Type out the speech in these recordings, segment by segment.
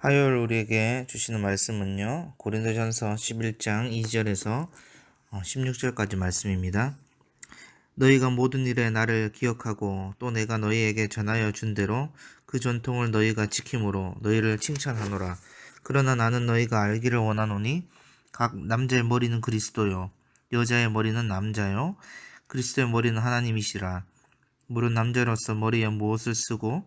화요일 우리에게 주시는 말씀은요. 고린도전서 11장 2절에서 16절까지 말씀입니다. 너희가 모든 일에 나를 기억하고 또 내가 너희에게 전하여 준 대로 그 전통을 너희가 지킴으로 너희를 칭찬하노라. 그러나 나는 너희가 알기를 원하노니 각 남자의 머리는 그리스도요 여자의 머리는 남자요 그리스도의 머리는 하나님이시라. 물은 남자로서 머리에 무엇을 쓰고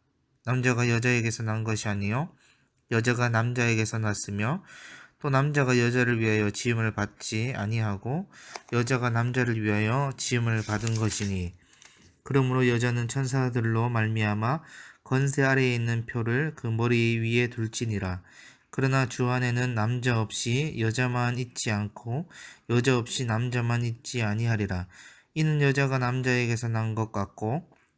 남자가 여자에게서 난 것이 아니요 여자가 남자에게서 났으며 또 남자가 여자를 위하여 지음을 받지 아니하고 여자가 남자를 위하여 지음을 받은 것이니 그러므로 여자는 천사들로 말미암아 건세 아래에 있는 표를 그 머리 위에 둘지니라. 그러나 주 안에는 남자 없이 여자만 있지 않고 여자 없이 남자만 있지 아니하리라. 이는 여자가 남자에게서 난 것 같고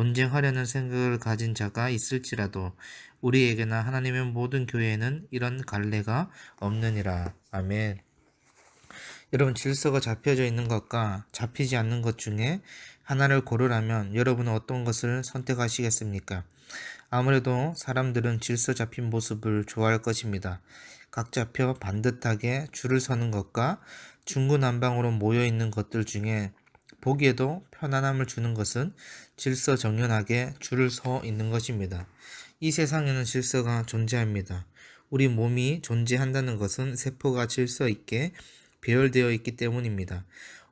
논쟁하려는 생각을 가진 자가 있을지라도 우리에게나 하나님의 모든 교회에는 이런 갈래가 없느니라. 아멘. 여러분 질서가 잡혀져 있는 것과 잡히지 않는 것 중에 하나를 고르라면 여러분은 어떤 것을 선택하시겠습니까? 아무래도 사람들은 질서 잡힌 모습을 좋아할 것입니다. 각 잡혀 반듯하게 줄을 서는 것과 중구난방으로 모여 있는 것들 중에 보기에도 편안함을 주는 것은 질서 정연하게 줄을 서 있는 것입니다. 이 세상에는 질서가 존재합니다. 우리 몸이 존재한다는 것은 세포가 질서 있게 배열되어 있기 때문입니다.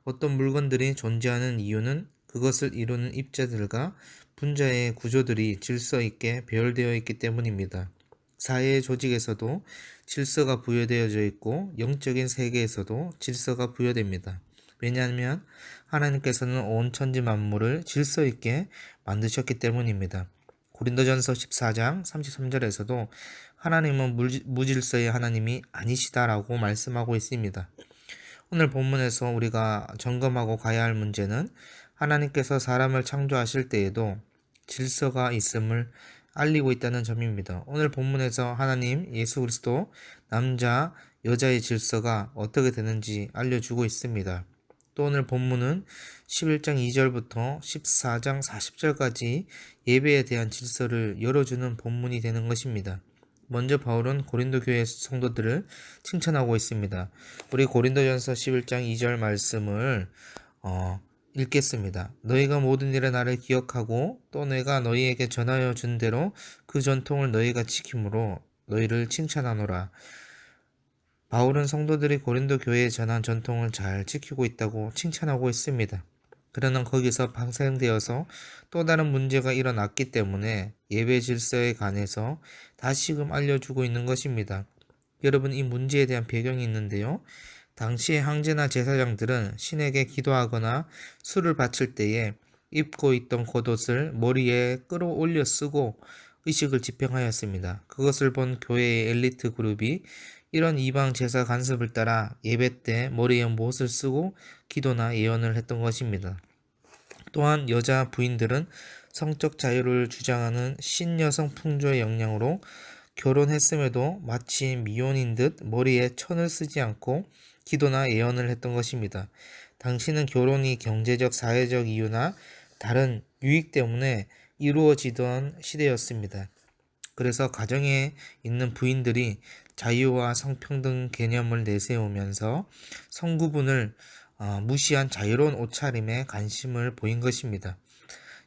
어떤 물건들이 존재하는 이유는 그것을 이루는 입자들과 분자의 구조들이 질서 있게 배열되어 있기 때문입니다. 사회 조직에서도 질서가 부여되어져 있고 영적인 세계에서도 질서가 부여됩니다. 왜냐하면 하나님께서는 온 천지 만물을 질서 있게 만드셨기 때문입니다. 고린도전서 14장 33절에서도 하나님은 무질서의 하나님이 아니시다라고 말씀하고 있습니다. 오늘 본문에서 우리가 점검하고 가야 할 문제는 하나님께서 사람을 창조하실 때에도 질서가 있음을 알리고 있다는 점입니다. 오늘 본문에서 하나님 예수 그리스도 남자 여자의 질서가 어떻게 되는지 알려주고 있습니다. 또 오늘 본문은 11장 2절부터 14장 40절까지 예배에 대한 질서를 열어주는 본문이 되는 것입니다. 먼저 바울은 고린도 교회 성도들을 칭찬하고 있습니다. 우리 고린도전서 11장 2절 말씀을 어, 읽겠습니다. 너희가 모든 일에 나를 기억하고 또 내가 너희에게 전하여 준 대로 그 전통을 너희가 지킴으로 너희를 칭찬하노라. 바울은 성도들이 고린도 교회에 전한 전통을 잘 지키고 있다고 칭찬하고 있습니다. 그러나 거기서 방생되어서 또 다른 문제가 일어났기 때문에 예배 질서에 관해서 다시금 알려주고 있는 것입니다. 여러분 이 문제에 대한 배경이 있는데요. 당시의 황제나 제사장들은 신에게 기도하거나 술을 바칠 때에 입고 있던 겉옷을 머리에 끌어올려 쓰고 의식을 집행하였습니다. 그것을 본 교회의 엘리트 그룹이 이런 이방 제사 간섭을 따라 예배 때 머리에 못을 쓰고 기도나 예언을 했던 것입니다. 또한 여자 부인들은 성적 자유를 주장하는 신여성 풍조의 영향으로 결혼했음에도 마치 미혼인 듯 머리에 천을 쓰지 않고 기도나 예언을 했던 것입니다. 당신은 결혼이 경제적, 사회적 이유나 다른 유익 때문에 이루어지던 시대였습니다. 그래서 가정에 있는 부인들이 자유와 성평등 개념을 내세우면서 성구분을 어, 무시한 자유로운 옷차림에 관심을 보인 것입니다.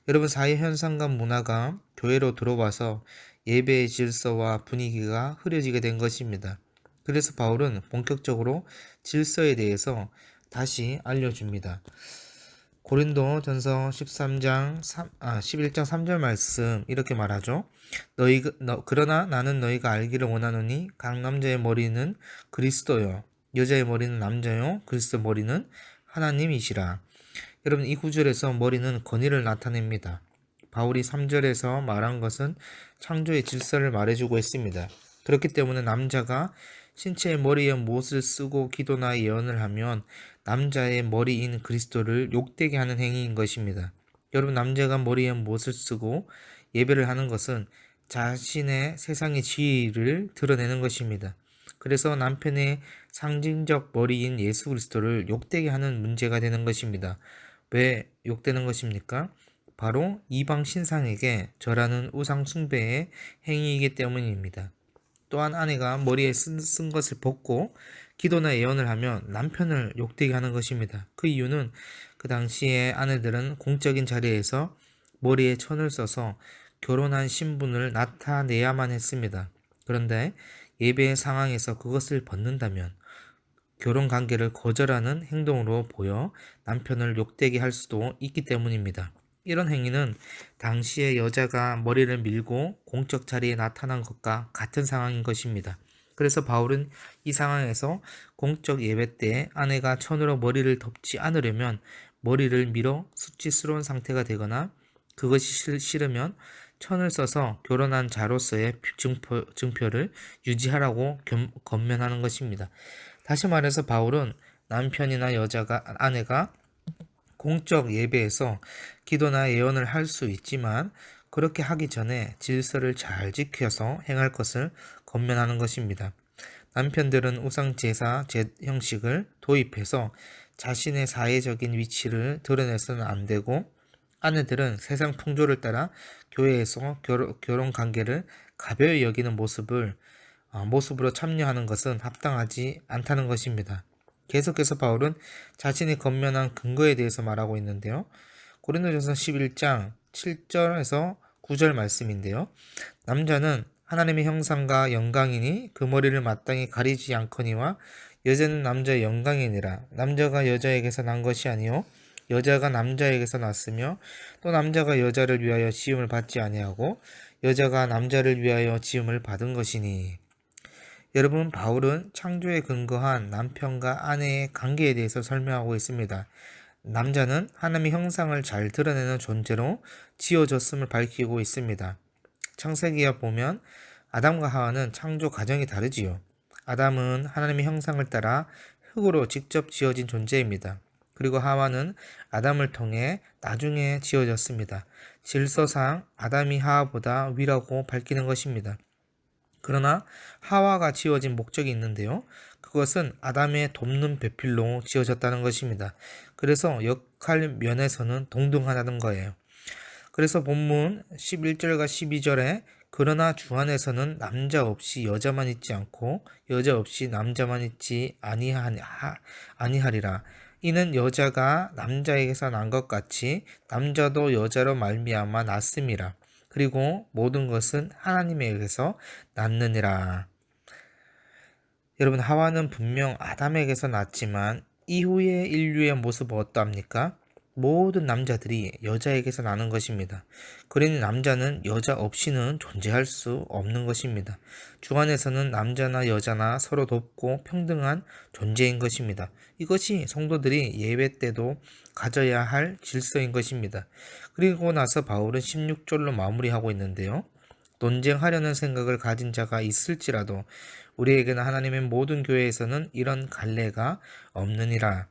여러분 사회 현상과 문화가 교회로 들어와서 예배의 질서와 분위기가 흐려지게 된 것입니다. 그래서 바울은 본격적으로 질서에 대해서 다시 알려줍니다. 고린도 전서 13장 3, 아, 11장 3절 말씀 이렇게 말하죠. 너희 너, 그러나 나는 너희가 알기를 원하노니 각 남자의 머리는 그리스도요 여자의 머리는 남자요 그리스도 머리는 하나님이시라. 여러분 이 구절에서 머리는 건의를 나타냅니다. 바울이 3절에서 말한 것은 창조의 질서를 말해주고 있습니다. 그렇기 때문에 남자가 신체의 머리에 못을 쓰고 기도나 예언을 하면 남자의 머리인 그리스도를 욕되게 하는 행위인 것입니다. 여러분 남자가 머리에 못을 쓰고 예배를 하는 것은 자신의 세상의 지위를 드러내는 것입니다. 그래서 남편의 상징적 머리인 예수 그리스도를 욕되게 하는 문제가 되는 것입니다. 왜 욕되는 것입니까? 바로 이방 신상에게 절하는 우상 숭배의 행위이기 때문입니다. 또한 아내가 머리에 쓴, 쓴 것을 벗고 기도나 예언을 하면 남편을 욕되게 하는 것입니다. 그 이유는 그 당시에 아내들은 공적인 자리에서 머리에 천을 써서 결혼한 신분을 나타내야만 했습니다. 그런데 예배의 상황에서 그것을 벗는다면 결혼 관계를 거절하는 행동으로 보여 남편을 욕되게 할 수도 있기 때문입니다. 이런 행위는 당시의 여자가 머리를 밀고 공적 자리에 나타난 것과 같은 상황인 것입니다. 그래서 바울은 이 상황에서 공적 예배 때 아내가 천으로 머리를 덮지 않으려면 머리를 밀어 수치스러운 상태가 되거나 그것이 싫으면 천을 써서 결혼한 자로서의 증표, 증표를 유지하라고 겸, 건면하는 것입니다. 다시 말해서 바울은 남편이나 여자가 아내가 공적 예배에서 기도나 예언을 할 수 있지만 그렇게 하기 전에 질서를 잘 지켜서 행할 것을 건면하는 것입니다. 남편들은 우상 제사 형식을 도입해서 자신의 사회적인 위치를 드러내서는 안 되고 아내들은 세상 풍조를 따라 교회에서 결혼, 결혼 관계를 가벼이 여기는 모습을 어, 모습으로 참여하는 것은 합당하지 않다는 것입니다. 계속해서 바울은 자신이 건면한 근거에 대해서 말하고 있는데요. 고린도전서 11장 7절에서 9절 말씀인데요. 남자는 하나님의 형상과 영광이니 그 머리를 마땅히 가리지 않거니와 여자는 남자의 영광이니라 남자가 여자에게서 난 것이 아니요 여자가 남자에게서 났으며 또 남자가 여자를 위하여 지음을 받지 아니하고 여자가 남자를 위하여 지음을 받은 것이니 여러분 바울은 창조에 근거한 남편과 아내의 관계에 대해서 설명하고 있습니다. 남자는 하나님의 형상을 잘 드러내는 존재로 지어졌음을 밝히고 있습니다. 창세기에 보면 아담과 하와는 창조 과정이 다르지요. 아담은 하나님의 형상을 따라 흙으로 직접 지어진 존재입니다. 그리고 하와는 아담을 통해 나중에 지어졌습니다. 질서상 아담이 하와보다 위라고 밝히는 것입니다. 그러나 하와가 지어진 목적이 있는데요. 그것은 아담의 돕는 배필로 지어졌다는 것입니다. 그래서 역할 면에서는 동등하다는 거예요. 그래서 본문 11절과 12절에 그러나 주 안에서는 남자 없이 여자만 있지 않고 여자 없이 남자만 있지 아니하리라. 이는 여자가 남자에게서 난 것 같이 남자도 여자로 말미암아 났음이라. 그리고 모든 것은 하나님에게서 났느니라. 여러분 하와는 분명 아담에게서 났지만 이후의 인류의 모습은 어떠합니까? 모든 남자들이 여자에게서 나는 것입니다. 그러니 남자는 여자 없이는 존재할 수 없는 것입니다. 주 안에서는 남자나 여자나 서로 돕고 평등한 존재인 것입니다. 이것이 성도들이 예배 때도 가져야 할 질서인 것입니다. 그리고 나서 바울은 16절로 마무리하고 있는데요. 논쟁하려는 생각을 가진 자가 있을지라도 우리에게는 하나님의 모든 교회에서는 이런 갈래가 없느니라.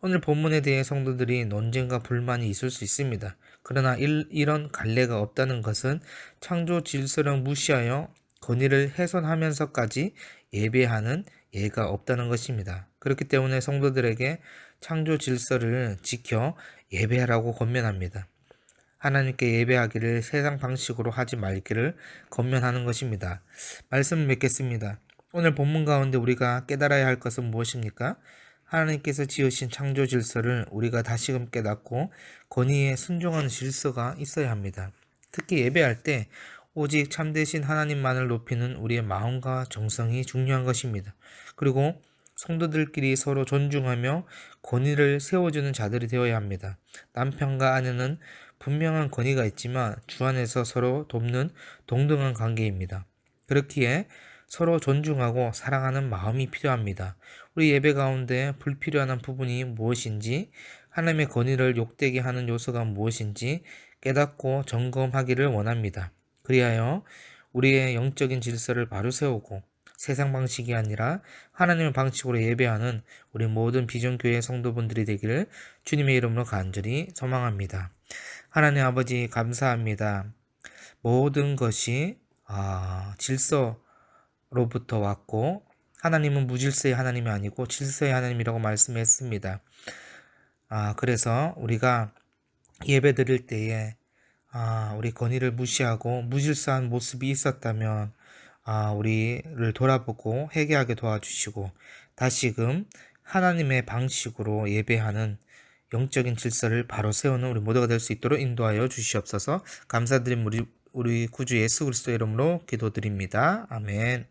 오늘 본문에 대해 성도들이 논쟁과 불만이 있을 수 있습니다. 그러나 일, 이런 갈래가 없다는 것은 창조 질서를 무시하여 권위를 훼손하면서까지 예배하는 예가 없다는 것입니다. 그렇기 때문에 성도들에게 창조 질서를 지켜 예배하라고 권면합니다. 하나님께 예배하기를 세상 방식으로 하지 말기를 권면하는 것입니다. 말씀을 맺겠습니다. 오늘 본문 가운데 우리가 깨달아야 할 것은 무엇입니까? 하나님께서 지으신 창조 질서를 우리가 다시금 깨닫고 권위에 순종하는 질서가 있어야 합니다. 특히 예배할 때 오직 참되신 하나님만을 높이는 우리의 마음과 정성이 중요한 것입니다. 그리고 성도들끼리 서로 존중하며 권위를 세워주는 자들이 되어야 합니다. 남편과 아내는 분명한 권위가 있지만 주 안에서 서로 돕는 동등한 관계입니다. 그렇기에 서로 존중하고 사랑하는 마음이 필요합니다. 우리 예배 가운데 불필요한 부분이 무엇인지, 하나님의 권위를 욕되게 하는 요소가 무엇인지 깨닫고 점검하기를 원합니다. 그리하여 우리의 영적인 질서를 바로 세우고 세상 방식이 아니라 하나님의 방식으로 예배하는 우리 모든 비전교회 성도분들이 되기를 주님의 이름으로 간절히 소망합니다. 하나님 아버지 감사합니다. 모든 것이 아, 질서 로부터 왔고 하나님은 무질서의 하나님이 아니고 질서의 하나님이라고 말씀했습니다. 아, 그래서 우리가 예배 드릴 때에 아, 우리 권위를 무시하고 무질서한 모습이 있었다면 아, 우리를 돌아보고 회개하게 도와주시고 다시금 하나님의 방식으로 예배하는 영적인 질서를 바로 세우는 우리 모두가 될 수 있도록 인도하여 주시옵소서. 감사드림 우리 우리 구주 예수 그리스도 이름으로 기도드립니다. 아멘.